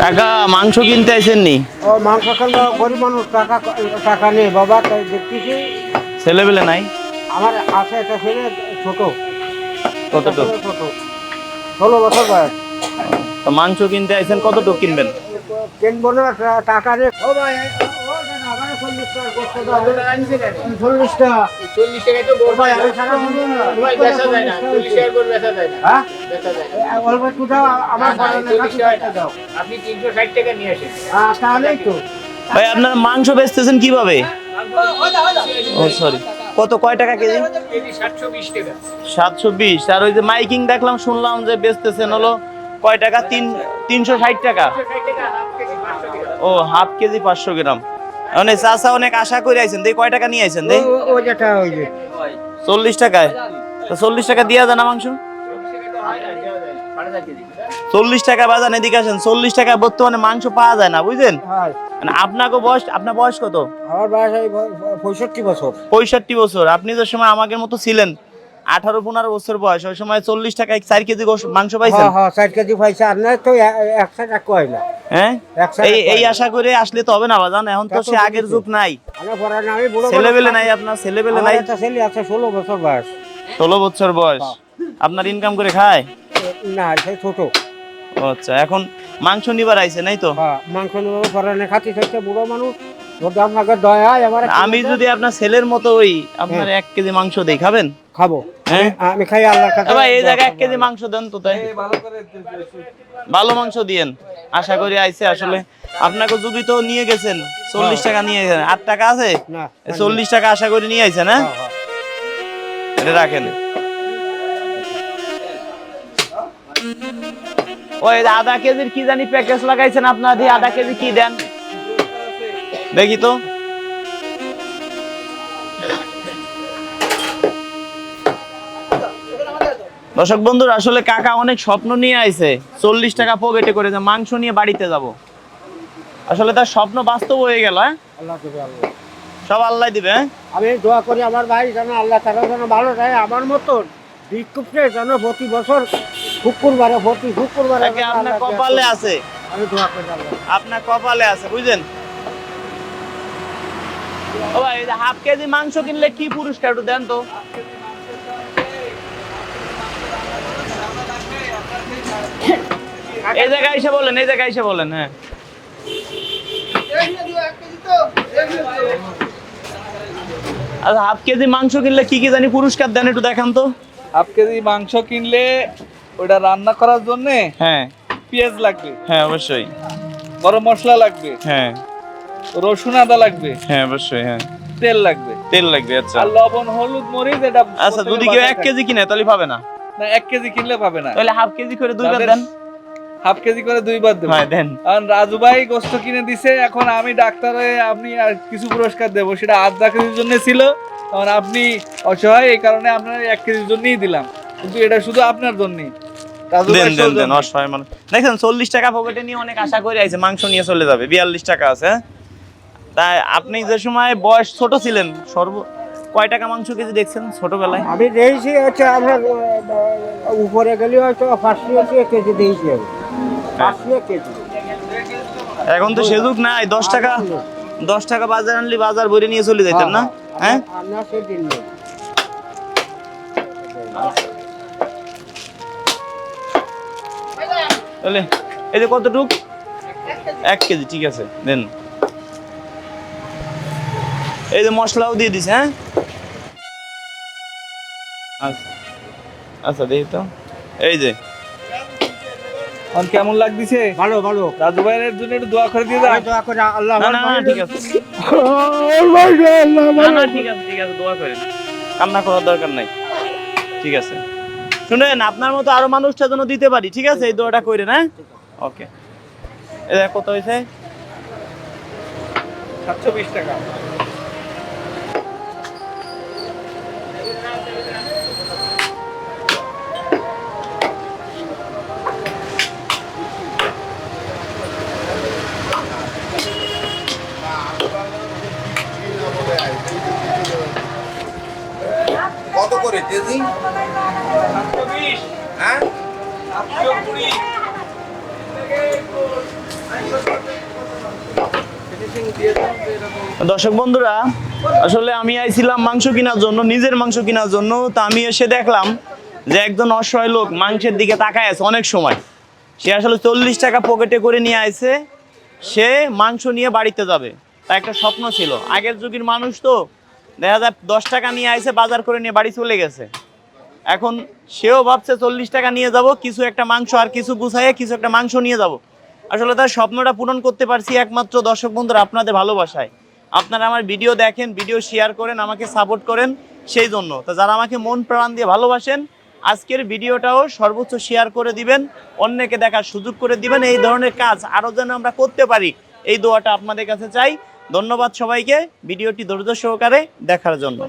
টাকা মাংস কিনতে আইছেন নি ও মাংস খেলে গরিব মানুষ টাকা টাকা নেই বাবা তাই দেখতেছি। ছেলেবেলে নাই? আমার আছে একটা ছেলে ছোট। কতটুক? ছোট ষোলো বছর বয়স। তো মাংস কিনতে আইছেন কতটুক কিনবেন? কিনবো না টাকা রে চল্লিশ টাকা চল্লিশ টাকায় তো ভাই, হয় আমি সারা ভাই বেচা যায় না। চল্লিশ টাকার গরু বেচা যায় না। হ্যাঁ? বেচা যায় অল্প একটু দাও আমার না, না, ঘরে চল্লিশ টাকা দাও। আপনি তিনশো ষাট টাকা নিয়ে আসেন। হ্যাঁ তাহলেই তো। ভাই আপনারা মাংস বেচতেছেন কীভাবে? ও সরি কত কয় টাকা কেজি? সাতশো বিশ টাকা। সাতশো বিশ। আর ওই যে মাইকিং দেখলাম শুনলাম যে বেচতেছেন হলো কয় টাকা? তিন তিনশো ষাট টাকা। ষাট টাকা হাফ কেজি পাঁচশো টাকা ও হাফ কেজি পাঁচশো গ্রাম। চাষা অনেক আশা করে আইছেন দেই কয় টাকা নিয়ে আইছেন দেই? ও- ও- ও যেটা ওই যে। চল্লিশ টাকায়? তো চল্লিশ টাকা দিয়া যায় না মাংস? চল্লিশ টাকা বাজান এদিকে আসেন। চল্লিশ টাকা বর্তমানে মাংস পাওয়া যায় না বুঝলেন? হ্যাঁ। মানে আপনাকে বয়স আপনার বয়স কত? আমার বয়স পঁয়ষট্টি বছর। পঁয়ষট্টি বছর। আপনি যে সময় আমাকে মতো ছিলেন আঠারো পনেরো বছর বয়স ওই সময় চল্লিশ টাকায় চার কেজি মাংস পাইছেন? হ্যাঁ হ্যাঁ কেজি পয়সা আর নয় তো একশো টাকা কয় না। হ্যাঁ? এই এই আশা করে আসলে তো হবে না বাজান এখন তো সে আগের যুগ নাই। ছেলেবেলে নাই। আপনার ছেলেবেলে নাই? ছেলে আছে ষোলো বছর বয়স। ষোলো বছর বয়স। আপনার ইনকাম করে খায়? না সে ছোট। আচ্ছা এখন মাংস নিবার আইছে নাই তো? হ্যাঁ মাংস নেব পরে খাতি থাকছে বুড়ো মানুষ। হয় আমি যদি আপনার ছেলের মতো ওই আপনার এক কেজি মাংস দেই খাবেন? খাব। হ্যাঁ? আমি খাই আল্লাহর কাছে। এই জায়গায় এক কেজি মাংস দেন তো তাই। ভালো মাংস দিয়েন। আশা করি আইছে আসলে। আপনাকে যদি তো নিয়ে গেছেন চল্লিশ টাকা নিয়ে গেছেন। আট টাকা আছে? না টাকা আশা করি নিয়ে আইছেন হ্যাঁ? হ্যাঁ, হ্যাঁ। এটা রাখেন। ওই আধা কেজির কি জানি প্যাকেজ লাগাইছেন আপনার দিয়ে আধা কেজি কি দেন? দেখি তো। দর্শক বন্ধুরা আসলে কাকা অনেক স্বপ্ন নিয়ে আইছে। চল্লিশ টাকা পকেটে করে যে মাংস নিয়ে বাড়িতে যাব। আসলে তার স্বপ্ন বাস্তব হয়ে গেল হ্যাঁ? সব আল্লাহ দিবে হ্যাঁ? আমি দোয়া করি আমার ভাই যেন আল্লাহ তারা যেন ভালো থাকে আমার মতন বিক্ষুব্ধে যেন প্রতি বছর শুক্রবারে প্রতি শুক্রবারে আপনার কপালে আছে। আমি দোয়া করি আপনার কপালে আছে বুঝলেন? ও ভাই হাফ কেজি মাংস কিনলে কি পুরস্কার একটু দেন তো। এই জায়গায় এসে বলেন এই জায়গায় এসে বলেন হ্যাঁ। আচ্ছা হাফ কেজি মাংস কিনলে কি কি জানি পুরস্কার দেন একটু দেখান তো। হাফ কেজি মাংস কিনলে ওটা রান্না করার জন্য হ্যাঁ। পেঁয়াজ লাগবে। হ্যাঁ অবশ্যই। গরম মশলা লাগবে। হ্যাঁ। রসুন আদা লাগবে। হ্যাঁ অবশ্যই হ্যাঁ। তেল লাগবে। তেল লাগবে আচ্ছা। আর লবণ হলুদ মরিচ এটা আচ্ছা যদি কেউ এক কেজি কিনে তাহলে পাবে না। না এক কেজি কিনলে পাবে না। তাহলে হাফ কেজি করে দুইবার দেন। হাফ কেজি করে দুইবার দেবো। হ্যাঁ দেন। কারণ রাজু ভাই গোস্ত কিনে দিছে এখন আমি ডাক্তার হয়ে আপনি আর কিছু পুরস্কার দেবো। সেটা আধা কেজির জন্য ছিল কারণ আপনি অসহায় এই কারণে আপনার এক কেজির জন্যই দিলাম। কিন্তু এটা শুধু আপনার জন্যই। দেন দেন দেন অসহায় মানুষ। দেখেন চল্লিশ টাকা পকেটে নিয়ে অনেক আশা করে আইছে মাংস নিয়ে চলে যাবে বিয়াল্লিশ টাকা আছে হ্যাঁ? তাই আপনি যে সময় বয়স ছোট ছিলেন সর্ব কয় টাকা মাংস কেজি দেখছেন ছোটবেলায়? আমি দিয়েছি হচ্ছে আমরা উপরে গেলে হয়তো পাঁচশো কেজি দিয়েছি আমি। পাঁচশো কেজি। এখন তো সেযুগ নাই দশ টাকা দশ টাকা বাজার আনলি বাজার ভরে নিয়ে চলে যাইতেন না? হ্যাঁ? আমরা সেদিন নেই। তাহলে এই যে কতটুক? এক কেজি ঠিক আছে দেন। এই যে মশলাও দিয়ে দিছে হ্যাঁ? আচ্ছা। আচ্ছা দেখি তো। এই যে। এখন কেমন লাগতেছে? ভালো ভালো। রাজু ভাইয়ের জন্য একটু দোয়া করে দিয়ে দাও দোয়া করে আল্লাহ না না না, ঠিক আছে। না না ঠিক আছে ঠিক আছে দোয়া করেন। কান্না করার দরকার নাই। ঠিক আছে। শুনেন আপনার মতো আরও মানুষটা যেন দিতে পারি ঠিক আছে? এই দোয়াটা করেন হ্যাঁ? ওকে। এটা কত হয়েছে? সাতশো বিশ টাকা। হ্যাঁ? দর্শক বন্ধুরা, আসলে আমি আইছিলাম মাংস কেনার জন্য, নিজের মাংস কেনার জন্য, তা আমি এসে দেখলাম যে একজন অসহায় লোক মাংসের দিকে তাকায় আছে অনেক সময়। সে আসলে চল্লিশ টাকা পকেটে করে নিয়ে আইছে, সে মাংস নিয়ে বাড়িতে যাবে। তার একটা স্বপ্ন ছিল। আগের যুগের মানুষ তো দেখা যায় দশ টাকা নিয়ে আইছে, বাজার করে নিয়ে বাড়ি চলে গেছে। এখন সেও ভাবছে চল্লিশ টাকা নিয়ে যাব, কিছু একটা মাংস আর কিছু গুছাইয়ে কিছু একটা মাংস নিয়ে যাব। আসলে তার স্বপ্নটা পূরণ করতে পারছি একমাত্র দর্শক বন্ধুরা আপনাদের ভালোবাসায়। আপনারা আমার ভিডিও দেখেন, ভিডিও শেয়ার করেন, আমাকে সাপোর্ট করেন সেই জন্য। তো যারা আমাকে মন প্রাণ দিয়ে ভালোবাসেন, আজকের ভিডিওটাও সর্বোচ্চ শেয়ার করে দিবেন, অন্যকে দেখার সুযোগ করে দিবেন। এই ধরনের কাজ আরও যেন আমরা করতে পারি, এই দোয়াটা আপনাদের কাছে চাই। ধন্যবাদ সবাইকে। ভিডিওটি ধৈর্য সহকারে দেখার জন্য।